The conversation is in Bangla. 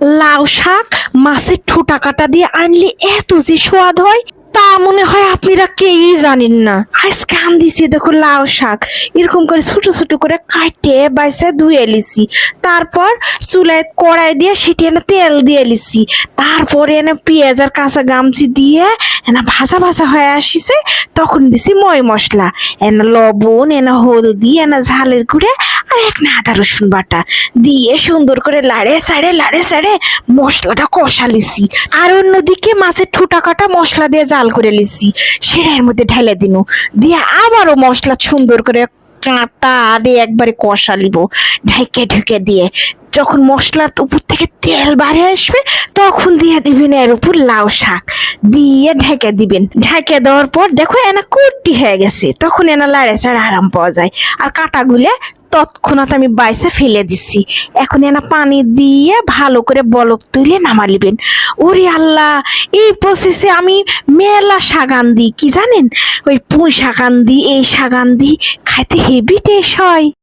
লাউ শাক, মাছের ঠোঁটা কাটা দিয়ে আনলে এত যে স্বাদ হয়, তা মনে হয় আপনারা কেউই জানেন না। আজকে আন দিছি দেখো লাউ শাক। এরকম করে ছোট ছোট করে কাটে, বাইসে ধুয়ে লিছি তারপর চুলায় কড়াই দিয়ে সেটি এনে তেল দিয়ে লিছি তারপরে এনে পেঁয়াজ আর কাঁচা গামছি দিয়ে এনে ভাজা ভাজা হয়ে আসিছে, তখন দিছি ময় মশলা। এনে লবণ, এনে হলদি, এনে ঝালের গুঁড়ে আর এক না আদা রসুন বাটা। দিয়ে সুন্দর করে লাড়ে সাড়ে লাড়ে সাড়ে মশলাটা কষা লিছি। আর অন্যদিকে মাছের ঠোঁটা কাটা মশলা দিয়ে জাল করে লিছি। সেটার মধ্যে ঢেলে দিনু। দিয়ে আবারও মশলা সুন্দর করে কাঁটা আরে একবারে কষা লিব ঢেকে ঢুকে দিয়ে। যখন মশলার উপর থেকে তেল বাড়ে আসবে, তখন দিয়ে দিবেন এর উপর লাউ শাক। দিয়ে ঢেকে দিবেন। ঢেকে দেওয়ার পর দেখো এনা কুটি হয়ে গেছে। তখন এনা লাড়ে চাড়ে আরাম পাওয়া যায়। আর কাটাগুলে তৎক্ষণাৎ আমি বাইসে ফেলে দিছি। এখন এনা পানি দিয়ে ভালো করে বলক তুলে নামালিবেন। ওরে আল্লাহ, এই প্রসেসে আমি মেলা শাগান দিই কি জানেন? ওই পুঁই শাগান দিই এই শাগান দিই খাইতে হেভি টেস্ট হয়।